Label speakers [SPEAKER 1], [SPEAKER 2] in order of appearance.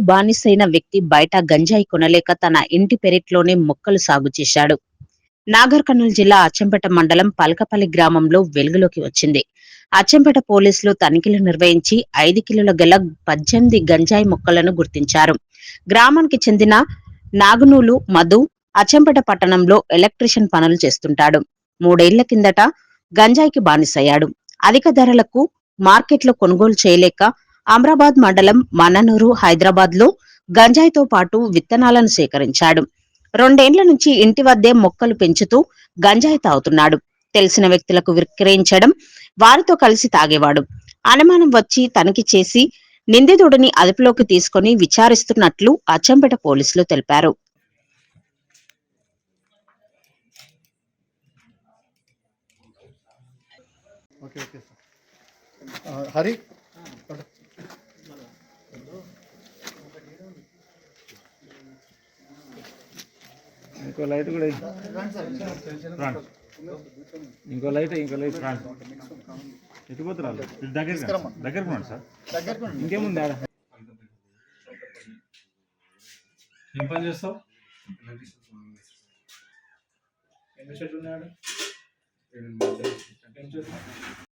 [SPEAKER 1] గంజాయికు బానిసైన వ్యక్తి బయట గంజాయి కొనలేక తన ఇంటి పెరట్లోనే మొక్కలు సాగు చేశాడు. నాగర్ కర్నూలు జిల్లా అచ్చంపేట మండలం పలకపల్లి గ్రామంలో వెలుగులోకి వచ్చింది. అచ్చంపేట పోలీసులు తనిఖీలు నిర్వహించి ఐదు కిలోల గల పద్దెనిమిది గంజాయి మొక్కలను గుర్తించారు. గ్రామానికి చెందిన నాగునూలు మధు అచ్చంపేట పట్టణంలో ఎలక్ట్రీషియన్ పనులు చేస్తుంటాడు. మూడేళ్ళ కిందట గంజాయికి బానిసయ్యాడు. అధిక ధరలకు మార్కెట్లో కొనుగోలు చేయలేక అమరాబాద్ మండలం మననూరు హైదరాబాద్లో గంజాయితో పాటు విత్తనాలను సేకరించాడు. రెండేండ్ల నుంచి ఇంటి వద్దే మొక్కలు పెంచుతూ గంజాయి తాగుతున్నాడు. తెలిసిన వ్యక్తులకు విక్రయించడం వారితో కలిసి తాగేవాడు. అనుమానం వచ్చి తనిఖీ చేసి నిందితుడిని అదుపులోకి తీసుకొని విచారిస్తున్నట్లు అచ్చంపేట పోలీసులు తెలిపారు.
[SPEAKER 2] Okay okay sir. హరి?
[SPEAKER 3] ఇంకో లైట్ కూడా. ఫ్రంట్. ఇంకో లైట్ ఇంకో లైట్ ఫ్రంట్ ఎత్తిపోతున్నారు దగ్గర దగ్గర ఉన్నాడు సార్. ఇంకేముంది ఆడ?
[SPEAKER 4] ఏం పని చేస్తావు? ఎన్ని చెట్లు ఉన్నాడు ఏం చేస్తావు?